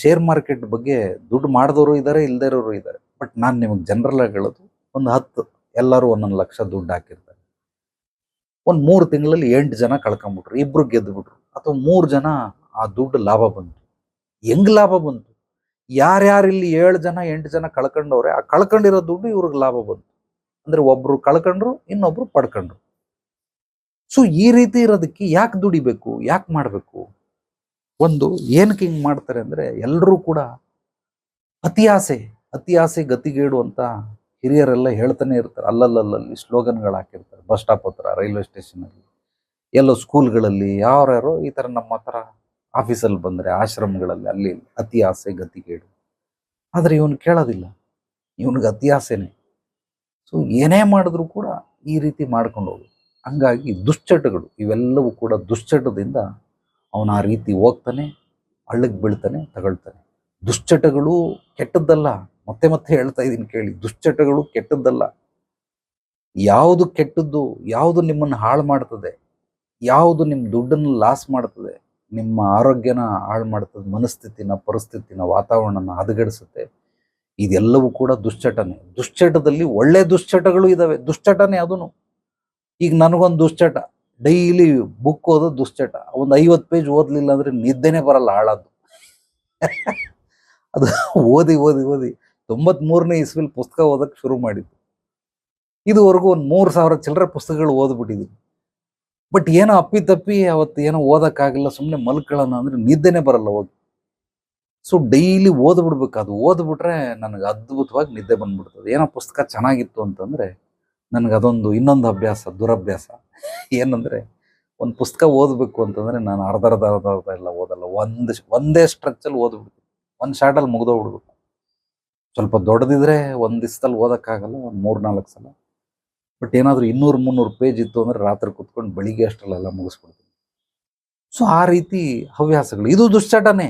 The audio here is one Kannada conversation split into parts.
ಶೇರ್ ಮಾರ್ಕೆಟ್ ಬಗ್ಗೆ ದುಡ್ಡು ಮಾಡಿದವರು ಇದ್ದಾರೆ ಇಲ್ಲದೇ ಇರೋರು ಇದ್ದಾರೆ ಬಟ್ ನಾನು ನಿಮಗೆ ಜನರಲ್ ಆಗಿ ಹೇಳೋದು, ಒಂದು ಹತ್ತು ಎಲ್ಲರೂ ಒಂದೊಂದು ಲಕ್ಷ ದುಡ್ಡು ಹಾಕಿರ್ತಾರೆ. ಒಂದು ಮೂರು ತಿಂಗಳಲ್ಲಿ ಎಂಟು ಜನ ಕಳ್ಕೊಂಬಿಟ್ರು, ಇಬ್ರು ಗೆದ್ದುಬಿಟ್ರು ಅಥವಾ ಮೂರು ಜನ ಆ ದುಡ್ಡು ಲಾಭ ಬಂತು. ಹೆಂಗ್ ಲಾಭ ಬಂತು? ಯಾರ್ಯಾರು ಇಲ್ಲಿ ಏಳು ಜನ, ಎಂಟು ಜನ ಕಳ್ಕೊಂಡವ್ರೆ, ಆ ಕಳ್ಕೊಂಡಿರೋ ದುಡ್ಡು ಇವ್ರಿಗೆ ಲಾಭ ಬಂತು. ಅಂದ್ರೆ ಒಬ್ರು ಕಳ್ಕೊಂಡ್ರು, ಇನ್ನೊಬ್ರು ಪಡ್ಕೊಂಡ್ರು. ಸೊ ಈ ರೀತಿ ಇರೋದಕ್ಕೆ ಯಾಕೆ ದುಡಿಬೇಕು? ಯಾಕೆ ಮಾಡಬೇಕು? ಒಂದು ಏನಕ್ಕೆ ಹಿಂಗೆ ಮಾಡ್ತಾರೆ ಅಂದ್ರೆ ಎಲ್ಲರೂ ಕೂಡ ಅತಿ ಆಸೆ ಅತಿ ಆಸೆ ಗತಿಗೇಡು ಅಂತ ಹಿರಿಯರೆಲ್ಲ ಹೇಳ್ತಾನೆ ಇರ್ತಾರೆ. ಅಲ್ಲಲ್ಲಲ್ಲಿ ಸ್ಲೋಗನ್ಗಳು ಹಾಕಿರ್ತಾರೆ. ಬಸ್ ಸ್ಟಾಪ್ ಹತ್ರ, ರೈಲ್ವೆ ಸ್ಟೇಷನ್ ಅಲ್ಲಿ, ಎಲ್ಲೋ ಸ್ಕೂಲ್ಗಳಲ್ಲಿ ಯಾರ್ಯಾರೋ ಈ ತರ ನಮ್ಮ ಹತ್ರ ಆಫೀಸಲ್ಲಿ ಬಂದರೆ, ಆಶ್ರಮಗಳಲ್ಲಿ ಅಲ್ಲಿ ಅತಿ ಆಸೆ ಗತಿಗೇಡು. ಆದ್ರೆ ಇವನು ಕೇಳೋದಿಲ್ಲ. ಇವನಿಗೆ ಅತಿ ಆಸೆನೆ. ಸೊ ಏನೇ ಮಾಡಿದ್ರು ಕೂಡ ಈ ರೀತಿ ಮಾಡ್ಕೊಂಡು ಹೋಗೋದು ಹಂಗಾಗಿ ದುಶ್ಚಟಗಳು ಇವೆಲ್ಲವೂ ಕೂಡ ದುಶ್ಚಟದಿಂದ ಅವನ ಆ ರೀತಿ ಹೋಗ್ತಾನೆ ಹಳ್ಳಕ್ಕೆ ಬೀಳ್ತಾನೆ, ತಗೊಳ್ತಾನೆ. ದುಶ್ಚಟಗಳು ಕೆಟ್ಟದ್ದಲ್ಲ. ಮತ್ತೆ ಮತ್ತೆ ಹೇಳ್ತಾ ಇದ್ದೀನಿ ಕೇಳಿ. ದುಶ್ಚಟಗಳು ಕೆಟ್ಟದ್ದಲ್ಲ. ಯಾವುದು ಕೆಟ್ಟದ್ದು, ಯಾವುದು ನಿಮ್ಮನ್ನು ಹಾಳು ಮಾಡ್ತದೆ, ಯಾವುದು ನಿಮ್ಮ ದುಡ್ಡನ್ನು ಲಾಸ್ ಮಾಡ್ತದೆ, ನಿಮ್ಮ ಆರೋಗ್ಯನ ಹಾಳು ಮಾಡ್ತದೆ, ಮನಸ್ಥಿತಿನ, ಪರಿಸ್ಥಿತಿನ, ವಾತಾವರಣನ ಹದಗೆಡಿಸುತ್ತೆ. ಇದೆಲ್ಲವೂ ಕೂಡ ದುಶ್ಚಟನೆ. ದುಶ್ಚಟದಲ್ಲಿ ಒಳ್ಳೆ ದುಶ್ಚಟಗಳು ಇದ್ದಾವೆ ದುಶ್ಚಟನೆ ಅದನ್ನು ಈಗ ನನಗೊಂದು ದುಶ್ಚಟ. ಡೈಲಿ ಬುಕ್ ಓದೋದು ದುಶ್ಚಟ. ಒಂದು ಐವತ್ತು ಪೇಜ್ ಓದಲಿಲ್ಲ ಅಂದ್ರೆ ನಿದ್ದೆನೇ ಬರಲ್ಲ ಹಾಳಾದ್ದು. ಅದು ಓದಿ ಓದಿ ಓದಿ ತೊಂಬತ್ಮೂರನೇ ಇಸ್ವಿಲ್ ಪುಸ್ತಕ ಓದೋಕ್ಕೆ ಶುರು ಮಾಡಿದ್ದು. ಇದುವರೆಗೂ ಒಂದು ಮೂರು ಸಾವಿರ ಚಿಲ್ಲರೆ ಪುಸ್ತಕಗಳು ಓದ್ಬಿಟ್ಟಿದ್ದೀನಿ. ಬಟ್ ಏನೋ ಅಪ್ಪಿ ತಪ್ಪಿ ಅವತ್ತು ಏನೋ ಓದೋಕ್ಕಾಗಲ್ಲ ಸುಮ್ಮನೆ ಮಲ್ಕೊಳ್ಳೋಣ ಅಂದ್ರೆ ನಿದ್ದೆನೇ ಬರಲ್ಲ ಹೋಗಿ. ಸೊ ಡೈಲಿ ಓದ್ಬಿಡ್ಬೇಕು. ಅದು ಓದ್ಬಿಟ್ರೆ ನನಗೆ ಅದ್ಭುತವಾಗಿ ನಿದ್ದೆ ಬಂದ್ಬಿಡ್ತದೆ. ಏನೋ ಪುಸ್ತಕ ಚೆನ್ನಾಗಿತ್ತು ಅಂತಂದ್ರೆ ನನಗೆ ಅದೊಂದು ಇನ್ನೊಂದು ಅಭ್ಯಾಸ ದುರಭ್ಯಾಸ. ಏನಂದ್ರೆ ಒಂದು ಪುಸ್ತಕ ಓದಬೇಕು ಅಂತಂದ್ರೆ ನಾನು ಅರ್ಧ ಅರ್ಧ ಅರ್ಧ ಅರ್ಧ ಎಲ್ಲ ಓದಲ್ಲ. ಒಂದು ಒಂದೇ ಸ್ಟ್ರಕ್ಚಲ್ಲಿ ಓದ್ಬಿಡ್ತೀನಿ. ಒಂದು ಶಾರ್ಟಲ್ಲಿ ಮುಗ್ದೋಗ್ಬಿಡ್ಬೇಕು ಸ್ವಲ್ಪ ದೊಡ್ಡದಿದ್ರೆ ಒಂದು ದಿವಸದಲ್ಲಿ ಓದೋಕ್ಕಾಗಲ್ಲ ಒಂದು ಮೂರು ನಾಲ್ಕು ಸಲ. ಬಟ್ ಏನಾದರೂ ಇನ್ನೂರು ಮುನ್ನೂರು ಪೇಜ್ ಇತ್ತು ಅಂದ್ರೆ ರಾತ್ರಿ ಕುತ್ಕೊಂಡು ಬೆಳಿಗ್ಗೆ ಅಷ್ಟರಲ್ಲೆಲ್ಲ ಮುಗಿಸ್ಬಿಡ್ತೀನಿ. ಸೊ ಆ ರೀತಿ ಹವ್ಯಾಸಗಳು. ಇದು ದುಶ್ಚಟನೆ.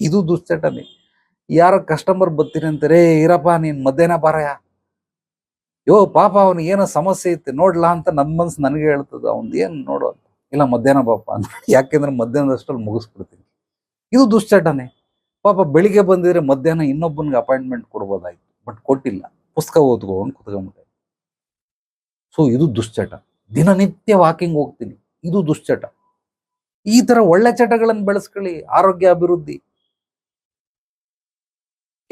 ಇದು ದುಶ್ಚಟನೆ. ಯಾರೋ ಕಸ್ಟಮರ್ ಬರ್ತೀನಿ ಅಂತಾರೆ "ಏ, ಇರಪ್ಪ ನೀನು ಮಧ್ಯಾಹ್ನ ಬಾರಯ ಯೋ ಪಾಪ ಅವನಿಗೆ ಏನೋ ಸಮಸ್ಯೆ ಇತ್ತು ನೋಡ್ಲಾ ಅಂತ ನನ್ನ ಮನ್ಸು ನನಗೆ ಹೇಳ್ತದ ಅವ್ನು ಏನ್ ನೋಡೋ ಅಂತ ಇಲ್ಲ ಮಧ್ಯಾಹ್ನ ಪಾಪ ಅಂತ. ಯಾಕೆಂದ್ರೆ ಮಧ್ಯಾಹ್ನದಷ್ಟಲ್ಲಿ ಮುಗಿಸ್ಬಿಡ್ತೀನಿ. ಇದು ದುಶ್ಚಟನೆ. ಪಾಪ ಬೆಳಿಗ್ಗೆ ಬಂದಿದ್ರೆ ಮಧ್ಯಾಹ್ನ ಇನ್ನೊಬ್ಬನಿಗೆ ಅಪಾಯಿಂಟ್ಮೆಂಟ್ ಕೊಡ್ಬೋದಾಯ್ತು, ಬಟ್ ಕೊಟ್ಟಿಲ್ಲ. ಪುಸ್ತಕ ಓದ್ಕೋ ಅಂತ ಕುತ್ಕೊಂಡ್ಬಿಟ್ಟೆ ಸೊ ಇದು ದುಶ್ಚಟ. ದಿನನಿತ್ಯ ವಾಕಿಂಗ್ ಹೋಗ್ತೀನಿ. ಇದು ದುಶ್ಚಟ. ಈ ತರ ಒಳ್ಳೆ ಚಟಗಳನ್ನು ಬೆಳೆಸ್ಕೊಳ್ಳಿ. ಆರೋಗ್ಯ, ಅಭಿವೃದ್ಧಿ.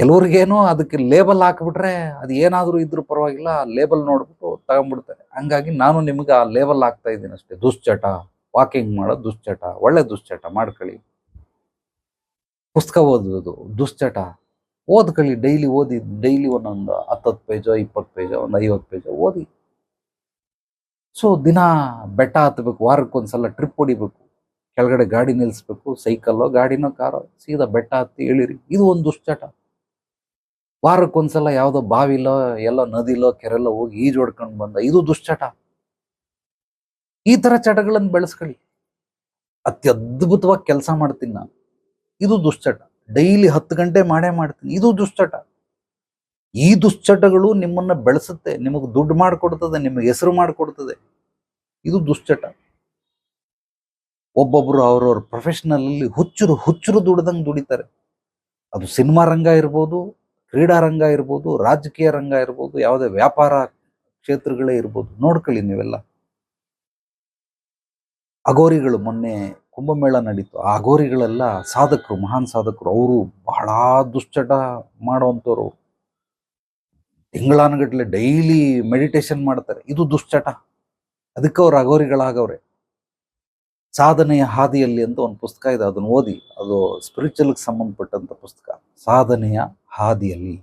ಕೆಲವ್ರಿಗೇನೋ ಅದಕ್ಕೆ ಲೇಬಲ್ ಹಾಕ್ಬಿಟ್ರೆ ಅದು ಏನಾದರೂ ಇದ್ರೂ ಪರವಾಗಿಲ್ಲ ಲೇಬಲ್ ನೋಡ್ಬಿಟ್ಟು ತಗೊಂಡ್ಬಿಡ್ತಾರೆ. ಹಂಗಾಗಿ ನಾನು ನಿಮ್ಗೆ ಆ ಲೇಬಲ್ ಹಾಕ್ತಾ ಇದ್ದೀನಿ ಅಷ್ಟೇ. ದುಶ್ಚಟ ವಾಕಿಂಗ್ ಮಾಡೋದು ದುಶ್ಚಟ, ಒಳ್ಳೆ ದುಶ್ಚಟ ಮಾಡ್ಕೊಳ್ಳಿ. ಪುಸ್ತಕ ಓದೋದು ದುಶ್ಚಟ. ಓದ್ಕೊಳ್ಳಿ ಡೈಲಿ ಓದಿ ಡೈಲಿ ಒಂದೊಂದು ಹತ್ತತ್ತು ಪೇಜೋ, ಇಪ್ಪತ್ತು ಪೇಜೋ, ಒಂದು ಐವತ್ತು ಪೇಜೋ ಓದಿ. ಸೊ ದಿನ ಬೆಟ್ಟ ಹತ್ತಬೇಕು ವಾರಕ್ಕೊಂದ್ಸಲ ಟ್ರಿಪ್ ಹೊಡಿಬೇಕು. ಕೆಳಗಡೆ ಗಾಡಿ ನಿಲ್ಲಿಸ್ಬೇಕು ಸೈಕಲ್ಲೋ ಗಾಡಿನೋ, ಕಾರೋ, ಸೀದಾ ಬೆಟ್ಟ ಹತ್ತಿ ಇಳಿರಿ. ಇದು ಒಂದು ದುಶ್ಚಟ. ವಾರಕ್ಕೊಂದ್ಸಲ ಯಾವುದೋ ಬಾವಿಲೋ, ಎಲ್ಲ ನದಿಲೋ, ಕೆರೆಲೋ ಹೋಗಿ ಈಜು ಹೊಡ್ಕೊಂಡು ಬಂದ. ಇದು ದುಶ್ಚಟ. ಈ ತರ ಚಟಗಳನ್ನು ಬೆಳೆಸ್ಕೊಳ್ಳಿ. ಅತ್ಯದ್ಭುತವಾಗಿ ಕೆಲಸ ಮಾಡ್ತೀನಿ ನಾನು. ಇದು ದುಶ್ಚಟ. ಡೈಲಿ ಹತ್ತು ಗಂಟೆ ಮಾಡೇ ಮಾಡ್ತೀನಿ. ಇದು ದುಶ್ಚಟ. ಈ ದುಶ್ಚಟಗಳು ನಿಮ್ಮನ್ನ ಬೆಳೆಸುತ್ತೆ. ನಿಮಗೆ ದುಡ್ಡು ಮಾಡಿಕೊಡ್ತದೆ, ನಿಮಗೆ ಹೆಸರು ಮಾಡಿಕೊಡ್ತದೆ. ಇದು ದುಶ್ಚಟ. ಒಬ್ಬೊಬ್ರು ಅವ್ರವ್ರ ಪ್ರೊಫೆಷನಲ್ ಅಲ್ಲಿ ಹುಚ್ಚರು ಹುಚ್ಚರು ದುಡ್ದಂಗೆ ದುಡಿತಾರೆ. ಅದು ಸಿನಿಮಾ ರಂಗ ಇರ್ಬೋದು ಕ್ರೀಡಾ ರಂಗ ಇರ್ಬೋದು, ರಾಜಕೀಯ ರಂಗ ಇರ್ಬೋದು, ಯಾವುದೇ ವ್ಯಾಪಾರ ಕ್ಷೇತ್ರಗಳೇ ಇರ್ಬೋದು, ನೋಡ್ಕೊಳ್ಳಿ ನೀವೆಲ್ಲ. ಅಗೋರಿಗಳು ಮೊನ್ನೆ ಕುಂಭಮೇಳ ನಡೀತು. ಆ ಅಗೋರಿಗಳೆಲ್ಲ ಸಾಧಕರು, ಮಹಾನ್ ಸಾಧಕರು. ಅವರು ಬಹಳ ದುಶ್ಚಟ ಮಾಡುವಂಥವ್ರು. ತಿಂಗಳಾನುಗಟ್ಲೆ ಡೈಲಿ ಮೆಡಿಟೇಷನ್ ಮಾಡ್ತಾರೆ. ಇದು ದುಶ್ಚಟ. ಅದಕ್ಕೆ ಅವ್ರು ಅಗೋರಿಗಳಾಗವ್ರೆ ಸಾಧನೆಯ ಹಾದಿಯಲ್ಲಿ ಅಂತ ಒಂದು ಪುಸ್ತಕ ಇದೆ, ಅದನ್ನು ಓದಿ. ಅದು ಸ್ಪಿರಿಚುವಲ್ಗೆ ಸಂಬಂಧಪಟ್ಟಂತ ಪುಸ್ತಕ. ಸಾಧನೆಯ ಹಾದಿಯಲ್ಲಿ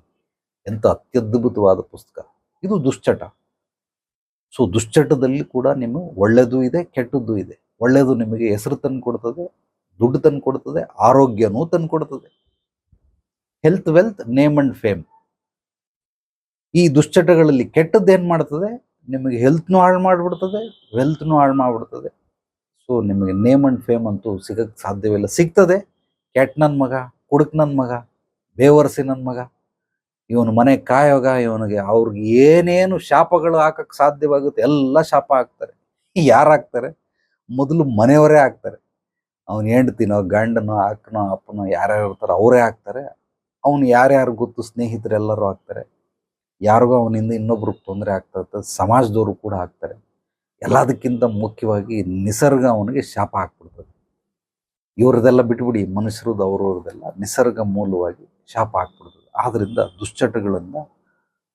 ಎಂಥ ಅತ್ಯದ್ಭುತವಾದ ಪುಸ್ತಕ. ಇದು ದುಶ್ಚಟ. ಸೊ ದುಶ್ಚಟದಲ್ಲಿ ಕೂಡ ನಿಮ್ಮ ಒಳ್ಳೆಯದು ಇದೆ, ಕೆಟ್ಟದ್ದು ಇದೆ. ಒಳ್ಳೆಯದು ನಿಮಗೆ ಹೆಸರು ತಂದು ಕೊಡ್ತದೆ, ದುಡ್ಡು ತಂದು ಕೊಡ್ತದೆ, ಆರೋಗ್ಯನೂ ತಂದು ಕೊಡ್ತದೆ. Health wealth name and fame ಈ ದುಶ್ಚಟಗಳಲ್ಲಿ ಕೆಟ್ಟದ್ದು ಏನು ಮಾಡ್ತದೆ? ನಿಮಗೆ ಹೆಲ್ತ್ನೂ ಹಾಳು ಮಾಡಿಬಿಡ್ತದೆ ವೆಲ್ತ್ನೂ ಹಾಳು ಮಾಡಿಬಿಡ್ತದೆ. ಸೊ ನಿಮಗೆ ನೇಮ್ ಅಂಡ್ ಫೇಮ್ ಅಂತೂ ಸಿಗಕ್ಕೆ ಸಾಧ್ಯವಿಲ್ಲ. ಸಿಗ್ತದೆ. ಕೆಟ್ಟ ನನ್ನ ಮಗ, ಕುಡುಕ್ ನನ್ನ ಮಗ, ಬೇವರ್ಸಿ ನನ್ನ ಮಗ. ಇವನು ಮನೆ ಕಾಯೋಗ, ಇವನಿಗೆ ಅವ್ರಿಗೆ ಏನೇನು ಶಾಪಗಳು ಹಾಕಕ್ ಸಾಧ್ಯವಾಗುತ್ತೆ, ಎಲ್ಲ ಶಾಪ ಹಾಕ್ತಾರೆ. ಯಾರು ಹಾಕ್ತಾರೆ? ಮೊದಲು ಮನೆಯವರೇ ಹಾಕ್ತಾರೆ. ಅವನ ಹೆಂಡ್ತಿನೋ, ಗಂಡನೋ, ಅಕ್ಕನೋ, ಅಪ್ಪನೋ, ಯಾರ್ಯಾರು ಇರ್ತಾರೋ ಅವರೇ ಹಾಕ್ತಾರೆ. ಅವನು ಯಾರ್ಯಾರು ಗೊತ್ತು ಸ್ನೇಹಿತರೆಲ್ಲರೂ ಹಾಕ್ತಾರೆ. ಯಾರಿಗೋ ಅವನಿಂದ ಇನ್ನೊಬ್ರಿಗೆ ತೊಂದರೆ ಆಗ್ತಾ ಸಮಾಜದವರು ಕೂಡ ಆಗ್ತಾರೆ ಎಲ್ಲದಕ್ಕಿಂತ ಮುಖ್ಯವಾಗಿ ನಿಸರ್ಗ ಅವನಿಗೆ ಶಾಪ ಹಾಕ್ಬಿಡ್ತದೆ. ಇವ್ರದೆಲ್ಲ ಬಿಟ್ಬಿಡಿ, ಮನುಷ್ಯರದ್ದು ಅವ್ರವ್ರದೆಲ್ಲ ನಿಸರ್ಗ ಮೂಲವಾಗಿ ಶಾಪ ಹಾಕ್ಬಿಡ್ತದೆ. ಆದ್ದರಿಂದ ದುಶ್ಚಟಗಳನ್ನು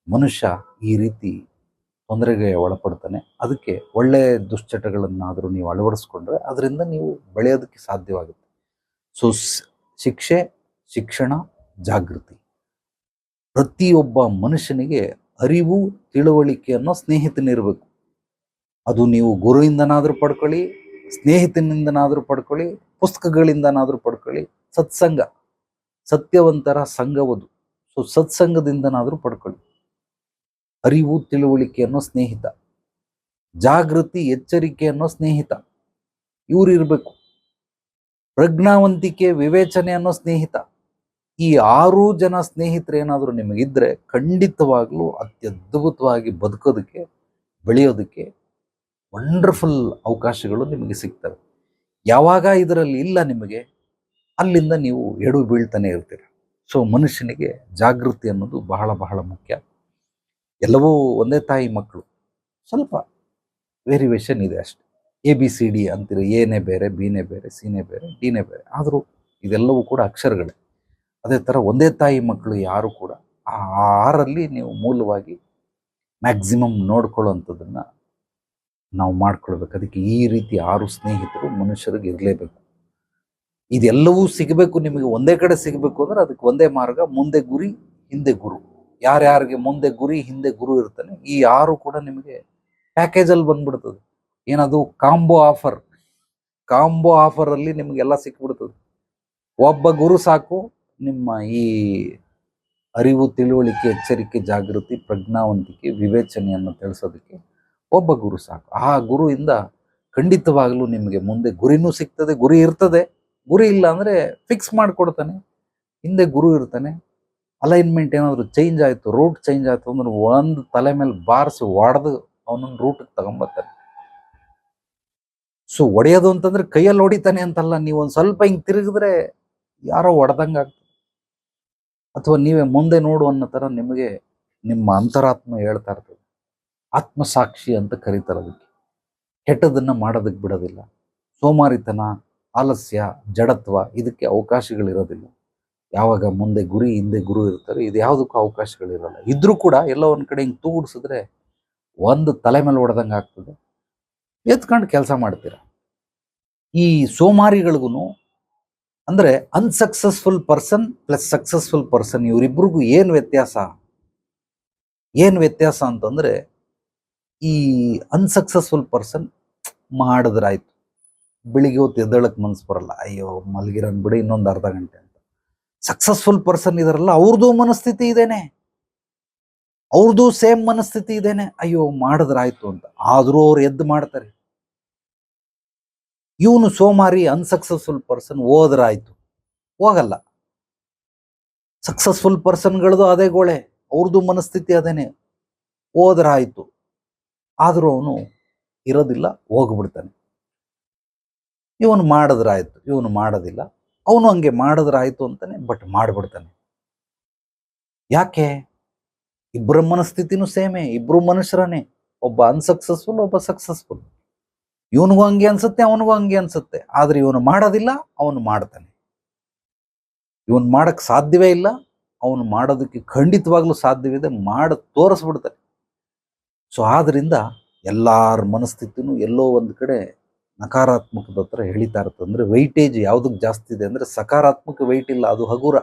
ಮನುಷ್ಯ ಈ ರೀತಿ ತೊಂದರೆಗೆ ಒಳಪಡ್ತಾನೆ. ಅದಕ್ಕೆ ಒಳ್ಳೆಯ ದುಶ್ಚಟಗಳನ್ನಾದರೂ ನೀವು ಅಳವಡಿಸ್ಕೊಂಡ್ರೆ ಅದರಿಂದ ನೀವು ಬೆಳೆಯೋದಕ್ಕೆ ಸಾಧ್ಯವಾಗುತ್ತೆ. ಸೊ ಶಿಕ್ಷೆ, ಶಿಕ್ಷಣ, ಜಾಗೃತಿ. ಪ್ರತಿಯೊಬ್ಬ ಮನುಷ್ಯನಿಗೆ ಅರಿವು ತಿಳುವಳಿಕೆ ಅನ್ನೋ ಸ್ನೇಹಿತನಿರಬೇಕು. ಅದು ನೀವು ಗುರುವಿಂದನಾದರೂ ಪಡ್ಕೊಳ್ಳಿ, ಸ್ನೇಹಿತನಿಂದನಾದರೂ ಪಡ್ಕೊಳ್ಳಿ, ಪುಸ್ತಕಗಳಿಂದನಾದರೂ ಪಡ್ಕೊಳ್ಳಿ, ಸತ್ಸಂಗ, ಸತ್ಯವಂತರ ಸಂಘವದು. ಸೊ ಸತ್ಸಂಗದಿಂದನಾದರೂ ಪಡ್ಕೊಳ್ಳಿ. ಅರಿವು, ತಿಳುವಳಿಕೆ ಅನ್ನೋ ಸ್ನೇಹಿತ. ಜಾಗೃತಿ, ಎಚ್ಚರಿಕೆ ಅನ್ನೋ ಸ್ನೇಹಿತ. ಇವರಿರಬೇಕು ಪ್ರಜ್ಞಾವಂತಿಕೆ, ವಿವೇಚನೆ ಅನ್ನೋ ಸ್ನೇಹಿತ. ಈ ಆರು ಜನ ಸ್ನೇಹಿತರು ಏನಾದರೂ ನಿಮಗಿದ್ರೆ ಖಂಡಿತವಾಗ್ಲೂ ಅತ್ಯದ್ಭುತವಾಗಿ ಬದುಕೋದಕ್ಕೆ, ಬೆಳೆಯೋದಕ್ಕೆ ವಂಡರ್ಫುಲ್ ಅವಕಾಶಗಳು ನಿಮಗೆ ಸಿಗ್ತವೆ. ಯಾವಾಗ ಇದರಲ್ಲಿ ಇಲ್ಲ ನಿಮಗೆ, ಅಲ್ಲಿಂದ ನೀವು ಎಡು ಬೀಳ್ತಾನೆ ಇರ್ತೀರ. ಸೊ ಮನುಷ್ಯನಿಗೆ ಜಾಗೃತಿ ಅನ್ನೋದು ಬಹಳ ಬಹಳ ಮುಖ್ಯ. ಎಲ್ಲವೂ ಒಂದೇ ತಾಯಿ ಮಕ್ಕಳು. ಸ್ವಲ್ಪ ವೇರಿಯೇಷನ್ ಇದೆ ಅಷ್ಟೆ. ಎ ಬಿ ಸಿ ಡಿ ಅಂತೀರ. ಎನೇ ಬೇರೆ ಬಿನೇ ಬೇರೆ ಸಿನೇ ಬೇರೆ ಡಿನೇ ಬೇರೆ. ಆದರೂ ಇದೆಲ್ಲವೂ ಕೂಡ ಅಕ್ಷರಗಳೇ. ಅದೇ ಥರ ಒಂದೇ ತಾಯಿ ಮಕ್ಕಳು ಯಾರು ಕೂಡ ಆ ಆರಲ್ಲಿ ನೀವು ಮೂಲವಾಗಿ ಮ್ಯಾಕ್ಸಿಮಮ್ ನೋಡ್ಕೊಳ್ಳೋವಂಥದ್ದನ್ನು ನಾವು ಮಾಡ್ಕೊಳ್ಬೇಕು. ಅದಕ್ಕೆ ಈ ರೀತಿ ಆರು ಸ್ನೇಹಿತರು ಮನುಷ್ಯರಿಗೆ ಇರಲೇಬೇಕು. ಇದೆಲ್ಲವೂ ಸಿಗಬೇಕು, ನಿಮಗೆ ಒಂದೇ ಕಡೆ ಸಿಗಬೇಕು ಅಂದ್ರೆ ಅದಕ್ಕೆ ಒಂದೇ ಮಾರ್ಗ, ಮುಂದೆ ಗುರಿ, ಹಿಂದೆ ಗುರು. ಯಾರ್ಯಾರಿಗೆ ಮುಂದೆ ಗುರಿ, ಹಿಂದೆ ಗುರು ಇರ್ತಾನೆ, ಈ ಆರು ಕೂಡ ನಿಮಗೆ ಪ್ಯಾಕೇಜಲ್ಲಿ ಬಂದ್ಬಿಡ್ತದೆ. ಏನದು? Combo offer. ಕಾಂಬೋ ಆಫರಲ್ಲಿ ನಿಮಗೆಲ್ಲ ಸಿಕ್ಬಿಡ್ತದೆ. ಒಬ್ಬ ಗುರು ಸಾಕು, ನಿಮ್ಮ ಈ ಅರಿವು, ತಿಳುವಳಿಕೆ, ಎಚ್ಚರಿಕೆ, ಜಾಗೃತಿ, ಪ್ರಜ್ಞಾವಂತಿಕೆ, ವಿವೇಚನೆಯನ್ನು ತಿಳಿಸೋದಕ್ಕೆ ಒಬ್ಬ ಗುರು ಸಾಕು. ಆ ಗುರುವಿಂದ ಖಂಡಿತವಾಗಲೂ ನಿಮಗೆ ಮುಂದೆ ಗುರಿನೂ ಸಿಗ್ತದೆ, ಗುರಿ ಇರ್ತದೆ. ಗುರಿ ಇಲ್ಲ ಅಂದರೆ ಫಿಕ್ಸ್ ಮಾಡಿಕೊಡ್ತಾನೆ. ಹಿಂದೆ ಗುರು ಇರ್ತಾನೆ. ಅಲೈನ್ಮೆಂಟ್ ಏನಾದರೂ ಚೇಂಜ್ ಆಯಿತು ರೂಟ್ ಚೇಂಜ್ ಆಯಿತು ಅಂದ್ರೆ ಒಂದು ತಲೆ ಮೇಲೆ ಬಾರಿಸಿ ಒಡೆದು ಅವನನ್ನು ರೂಟಿಗೆ ತಗೊಂಬರ್ತಾನೆ. ಸೊ ಒಡೆಯೋದು ಅಂತಂದ್ರೆ ಕೈಯಲ್ಲಿ ಹೊಡಿತಾನೆ ಅಂತಲ್ಲ, ನೀವು ಒಂದು ಸ್ವಲ್ಪ ಹಿಂಗೆ ತಿರುಗಿದ್ರೆ ಯಾರೋ ಒಡೆದಂಗೆ ಆಗ್ತದೆ. ಅಥವಾ ನೀವೇ ಮುಂದೆ ನೋಡು ಅನ್ನೋ ಥರ ನಿಮಗೆ ನಿಮ್ಮ ಅಂತರಾತ್ಮ ಹೇಳ್ತಾ ಇರ್ತದೆ. ಆತ್ಮಸಾಕ್ಷಿ ಅಂತ ಕರೀತಾರೆ ಅದಕ್ಕೆ. ಕೆಟ್ಟದನ್ನು ಮಾಡೋದಕ್ಕೆ ಬಿಡೋದಿಲ್ಲ. ಸೋಮಾರಿತನ, ಆಲಸ್ಯ, ಜಡತ್ವ ಇದಕ್ಕೆ ಅವಕಾಶಗಳಿರೋದಿಲ್ಲ. ಯಾವಾಗ ಮುಂದೆ ಗುರಿ, ಹಿಂದೆ ಗುರು ಇರ್ತಾರೆ, ಇದು ಯಾವುದಕ್ಕೂ ಅವಕಾಶಗಳಿರಲ್ಲ. ಇದ್ರೂ ಕೂಡ ಎಲ್ಲ ಒಂದು ಕಡೆ ಹಿಂಗೆ ತೂಗುಡಿಸಿದ್ರೆ ಒಂದು ತಲೆ ಮೇಲೆ ಹೊಡೆದಂಗೆ ಆಗ್ತದೆ. ಎತ್ಕೊಂಡು ಕೆಲಸ ಮಾಡ್ತೀರ? ಈ ಸೋಮಾರಿಗಳಿಗೂ ಅಂದರೆ unsuccessful person plus successful person ಇವರಿಬ್ಬರಿಗೂ ಏನು ವ್ಯತ್ಯಾಸ? ಏನು ವ್ಯತ್ಯಾಸ ಅಂತಂದರೆ ಈ ಅನ್ಸಕ್ಸಸ್ಫುಲ್ ಪರ್ಸನ್ ಮಾಡಿದ್ರಾಯ್ತು. ಬೆಳಿಗ್ಗೆ ಹೊತ್ತು ಎದ್ದೇಳಕ್ಕೆ ಮನ್ಸು ಬರಲ್ಲ. ಅಯ್ಯೋ, ಮಲಗಿರೋನ್ ಬಿಡಿ, ಇನ್ನೊಂದು ಅರ್ಧ ಗಂಟೆ ಅಂತ. ಸಕ್ಸಸ್ಫುಲ್ ಪರ್ಸನ್ ಇದರಲ್ಲ ಅವ್ರದ್ದು ಮನಸ್ಥಿತಿ ಇದೇನೆ. ಅವ್ರದ್ದು ಸೇಮ್ ಮನಸ್ಥಿತಿ ಇದೇನೆ. ಅಯ್ಯೋ, ಮಾಡಿದ್ರಾಯ್ತು ಅಂತ. ಆದರೂ ಅವ್ರು ಎದ್ದು ಮಾಡ್ತಾರೆ. ಇವನು ಸೋಮಾರಿ ಅನ್ಸಕ್ಸಸ್ಫುಲ್ ಪರ್ಸನ್ ಹೋದ್ರಾಯ್ತು. ಹೋಗಲ್ಲ. ಸಕ್ಸಸ್ಫುಲ್ ಪರ್ಸನ್ಗಳದು ಅದೇ ಗೋಳೆ. ಅವ್ರದ್ದು ಮನಸ್ಥಿತಿ ಅದೇನೆ. ಹೋದ್ರಾಯ್ತು. ಆದರೂ ಅವನು ಇರೋದಿಲ್ಲ, ಹೋಗ್ಬಿಡ್ತಾನೆ. ಇವನು ಮಾಡಿದ್ರಾಯ್ತು, ಇವನು ಮಾಡೋದಿಲ್ಲ. ಅವನು ಹಂಗೆ ಮಾಡಿದ್ರಾಯ್ತು ಅಂತಾನೆ ಬಟ್ ಮಾಡಿಬಿಡ್ತಾನೆ. ಯಾಕೆ? ಇಬ್ಬರ ಮನಸ್ಥಿತಿನೂ ಸೇಮೆ ಇಬ್ಬರು ಮನುಷ್ಯರನೇ ಒಬ್ಬ ಅನ್ಸಕ್ಸಸ್ಫುಲ್ ಒಬ್ಬ ಸಕ್ಸಸ್ಫುಲ್ ಇವನಿಗೂ ಹಂಗೆ ಅನ್ಸುತ್ತೆ, ಅವನಿಗೂ ಹಂಗೆ ಅನ್ಸುತ್ತೆ. ಆದ್ರೆ ಇವನು ಮಾಡೋದಿಲ್ಲ, ಅವನು ಮಾಡ್ತಾನೆ. ಇವನು ಮಾಡಕ್ ಸಾಧ್ಯವೇ ಇಲ್ಲ, ಅವನು ಮಾಡೋದಕ್ಕೆ ಖಂಡಿತವಾಗ್ಲೂ ಸಾಧ್ಯವಿದೆ, ಮಾಡಿ ತೋರಿಸ್ಬಿಡ್ತಾನೆ. ಸೊ ಆದ್ದರಿಂದ ಎಲ್ಲರ ಮನಸ್ಥಿತಿನೂ ಎಲ್ಲೋ ಒಂದು ಕಡೆ ನಕಾರಾತ್ಮಕದ ಹತ್ರ ಹೇಳಿತಾ ಇರುತ್ತೆ. ಅಂದರೆ ವೈಟೇಜ್ ಯಾವುದಕ್ಕೆ ಜಾಸ್ತಿ ಇದೆ ಅಂದ್ರೆ ಸಕಾರಾತ್ಮಕ ವೆಯ್ಟ್ ಇಲ್ಲ, ಅದು ಹಗುರ.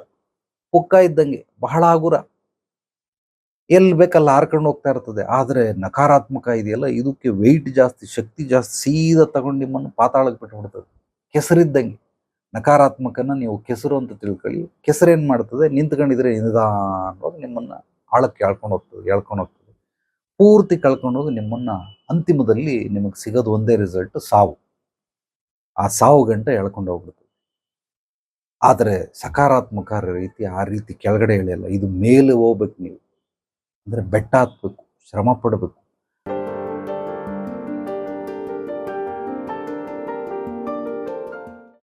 ಪುಕ್ಕ ಇದ್ದಂಗೆ, ಬಹಳ ಹಗುರ. ಎಲ್ಲಿ ಬೇಕಲ್ಲ ಹಾರ್ಕೊಂಡು ಹೋಗ್ತಾ ಇರ್ತದೆ. ಆದರೆ ನಕಾರಾತ್ಮಕ ಇದೆಯಲ್ಲ, ಇದಕ್ಕೆ ವೆಯ್ಟ್ ಜಾಸ್ತಿ, ಶಕ್ತಿ ಜಾಸ್ತಿ, ಸೀದಾ ತಗೊಂಡು ನಿಮ್ಮನ್ನು ಪಾತಾಳಕ್ಕೆ ಬಿಟ್ಬಿಡ್ತದೆ. ಕೆಸರಿದ್ದಂಗೆ. ನಕಾರಾತ್ಮಕನ ನೀವು ಕೆಸರು ಅಂತ ತಿಳ್ಕೊಳ್ಳಿ. ಕೆಸರೇನು ಮಾಡ್ತದೆ? ನಿಂತ್ಕೊಂಡಿದ್ರೆ ನಿಧಾನವಾಗಿ ನಿಮ್ಮನ್ನು ಆಳಕ್ಕೆ ಎಳ್ಕೊಂಡು ಹೋಗ್ತದೆ ಎಳ್ಕೊಂಡು ಹೋಗ್ತದೆ. ಪೂರ್ತಿ ಕಳ್ಕೊಂಡು ಹೋಗಿ ನಿಮ್ಮನ್ನ ಅಂತಿಮದಲ್ಲಿ ನಿಮಗೆ ಸಿಗೋದು ಒಂದೇ ರಿಸಲ್ಟ್ ಸಾವು. ಆ ಸಾವು ಗಂಟೆ ಎಳ್ಕೊಂಡು ಹೋಗ್ಬಿಡ್ತು. ಆದರೆ ಸಕಾರಾತ್ಮಕ ರೀತಿ ಆ ರೀತಿ ಕೆಳಗಡೆ ಎಳೆಯಲ್ಲ, ಇದು ಮೇಲೆ ಹೋಗ್ಬೇಕು ನೀವು. ಅಂದರೆ ಬೆಟ್ಟ ಹತ್ಬೇಕು ಶ್ರಮ ಪಡಬೇಕು.